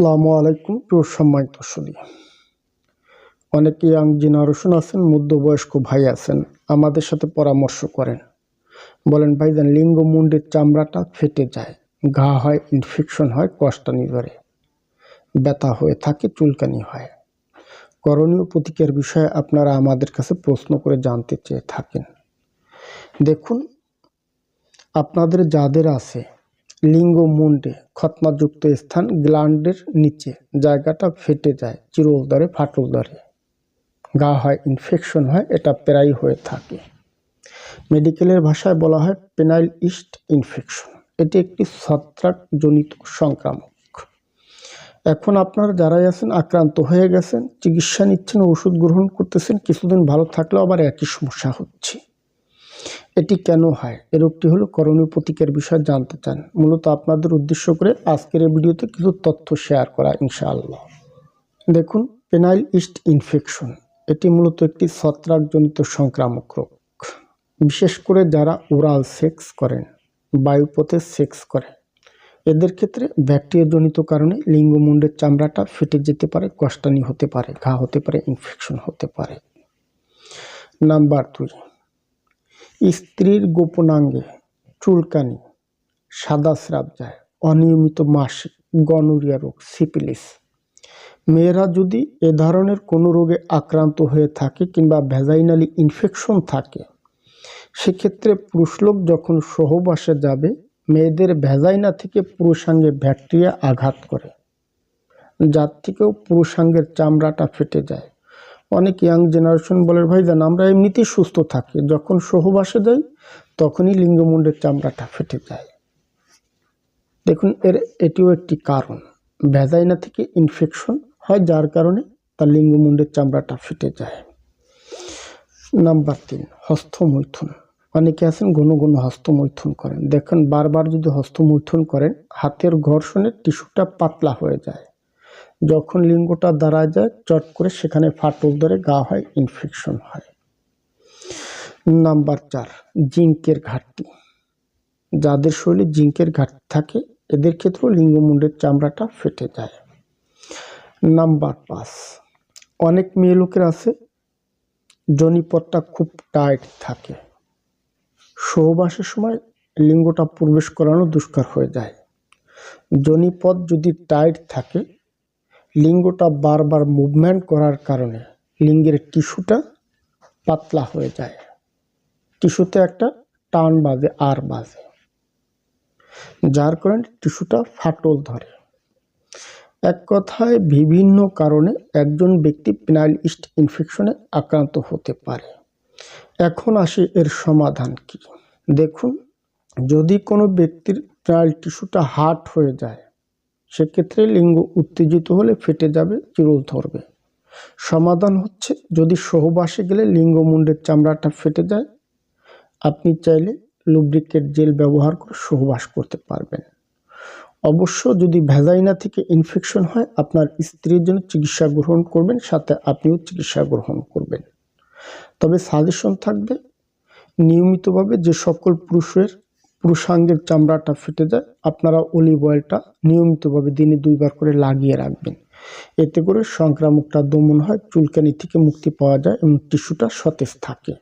আসসালামু আলাইকুম সম্মানিত সুদী অনেকে ইয়াং জেনারেশন আছেন, মধ্যবয়স্ক ভাই আছেন, আমাদের সাথে পরামর্শ করেন। বলেন, ভাইজান, লিঙ্গ মুন্ডের চামড়াটা ফেটে যায়, ঘা হয় ইনফেকশন হয়, কষ্টানি ধরে, ব্যথা হয়ে থাকে, চুলকানি হয়। করণীয় প্রতিকার বিষয়ে আপনারা আমাদের কাছে প্রশ্ন করে জানতে চেয়ে থাকেন। দেখুন, আপনাদের যাদের আছে লিঙ্গ মুন্ডে খতনাযুক্ত স্থান গ্ল্যান্ডের নিচে। জায়গাটা ফেটে যায়, চিরল ধরে, ফাটল ধরে। গা হয় ইনফেকশন হয়, এটা প্রায় হয়ে থাকে। মেডিকেলের ভাষায় বলা হয় পেনাইল ইস্ট ইনফেকশন এটি একটি ছত্রাকজনিত সংক্রামক। এখন আপনারা যারাই আছেন, আক্রান্ত হয়ে গেছেন, চিকিৎসা নিচ্ছেন, ওষুধ গ্রহণ করতেছেন, কিছুদিন ভালো থাকলেও আবার একই সমস্যা হচ্ছে। এটি কেন হয়? এ রোগটি হলো করণীয় প্রতিকার বিষয়ে জানতে চান। মূলত আপনাদের উদ্দেশ্য করে আজকের এই ভিডিওতে কিছু তথ্য শেয়ার করা ইনশাআল্লাহ। দেখুন, পেনাইল ইস্ট ইনফেকশন, এটি মূলত একটি ছত্রাকজনিত সংক্রামক রোগ। বিশেষ করে যারা ওরাল সেক্স করেন, বায়ুপথে সেক্স করে। এদের ক্ষেত্রে ব্যাকটেরিয়াজনিত কারণে লিঙ্গমুণ্ডের চামড়াটা ফেটে যেতে পারে, কষ্টানি হতে পারে, ঘা হতে পারে, ইনফেকশন হতে পারে। নাম্বার দুই স্ত্রীর গোপনাঙ্গে চুলকানি, সাদা স্রাব যায়, অনিয়মিত মাসিক গনোরিয়া রোগ সিপিলিস মেয়েরা যদি এ ধরনের কোনো রোগে আক্রান্ত হয়ে থাকে কিংবা ভ্যাজাইনালি ইনফেকশন থাকে, সেক্ষেত্রে পুরুষলোক যখন সহবাসে যাবে, মেয়েদের ভ্যাজাইনা থেকে পুরুষাঙ্গে ব্যাকটেরিয়া আঘাত করে, যার থেকেও পুরুষাঙ্গের চামড়াটা ফেটে যায়। অনেক ইয়াং জেনারেশন বলে, ভাই জান, আমরা এমনিতেই সুস্থ থাকি। যখন সহবাসে যাই, তখনই লিঙ্গমুণ্ডের চামড়াটা ফেটে যায়। দেখুন, এর, এটিও একটি কারণ। ভ্যাজাইনা থেকে ইনফেকশন হয়, যার কারণে তার লিঙ্গমুণ্ডের চামড়াটা ফেটে যায়। নাম্বার তিন, হস্তমৈথুন। অনেকে আছেন, ঘন ঘন হস্তমৈথুন করেন। দেখেন, বারবার যদি হস্তমৈথুন করেন, হাতের ঘর্ষণে টিস্যুটা পাতলা হয়ে যায়। যখন লিঙ্গটা দাঁড়া যায়, চট করে সেখানে ফাটল ধরে গা হয় ইনফেকশন হয়। নাম্বার চার, জিঙ্কের ঘাটতি। যাদের শরীরে জিঙ্কের ঘাটতি থাকে, এদের ক্ষেত্রেও লিঙ্গমুণ্ডের চামড়াটা ফেটে যায়। নাম্বার পাঁচ, অনেক মেয়ে লোকের আছে জনিপথটা খুব টাইট থাকে। সহবাসের সময় লিঙ্গটা প্রবেশ করানো দুষ্কার হয়ে যায়। জনিপথ যদি টাইট থাকে লিঙ্গটা বারবার মুভমেন্ট করার কারণে লিঙ্গের টিস্যুটা পাতলা হয়ে যায়। টিস্যুতে একটা টান বাজে, আর বাজে। যার কারণে টিস্যুটা ফাটল ধরে। এক কথায়, বিভিন্ন কারণে একজন ব্যক্তি পিনাইল ইস্ট ইনফেকশনে আক্রান্ত হতে পারে। এখন আসি এর সমাধান কি। দেখুন, যদি কোনো ব্যক্তির পিনাইল টিস্যুটা হার্ট হয়ে যায় সেক্ষেত্রে লিঙ্গ উত্তেজিত হলে ফেটে যাবে, চিরল ধরবে। সমাধান হচ্ছে যদি সহবাসে গেলে লিঙ্গ মুন্ডের চামড়াটা ফেটে যায়, আপনি চাইলে লুব্রিকেট জেল ব্যবহার করে সহবাস করতে পারবেন। অবশ্য যদি ভেজাইনা থেকে ইনফেকশন হয়, আপনার স্ত্রীর জন্য চিকিৎসা গ্রহণ করবেন, সাথে আপনিও চিকিৎসা গ্রহণ করবেন। তবে সাজেশন থাকবে, নিয়মিতভাবে যে সকল পুরুষের পুরুষাঙ্গের চামড়াটা ফেটে যায়, আপনারা অলিভ অয়েলটা নিয়মিতভাবে দিনে দুইবার করে লাগিয়ে রাখবেন। এতে করে সংক্রামকটা দমন হয়, চুলকানি থেকে মুক্তি পাওয়া যায় এবং টিস্যুটা সতেজ থাকে।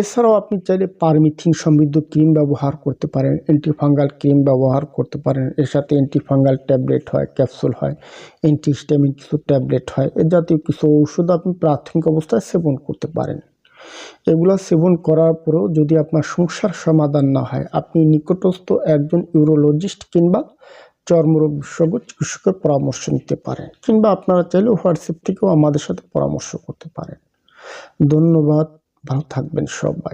এছাড়াও আপনি চাইলে পারমিথিন সমৃদ্ধ ক্রিম ব্যবহার করতে পারেন অ্যান্টিফাঙ্গাল ক্রিম ব্যবহার করতে পারেন, এর সাথে অ্যান্টিফাঙ্গাল ট্যাবলেট হয় ক্যাপসুল হয় অ্যান্টিস্টামিন কিছু ট্যাবলেট হয়, এ জাতীয় কিছু ঔষধ আপনি প্রাথমিক অবস্থায় সেবন করতে পারেন। এগুলো সেবন করার পরেও যদি আপনার সমস্যার সমাধান না হয়, আপনি নিকটস্থ একজন ইউরোলজিস্ট কিংবা চর্মরোগ বিশেষজ্ঞ চিকিৎসকের পরামর্শ নিতে পারেন কিংবা আপনারা চাইলে হোয়াটসঅ্যাপ থেকেও আমাদের সাথে পরামর্শ করতে পারেন। ধন্যবাদ, ভালো থাকবেন সবাই।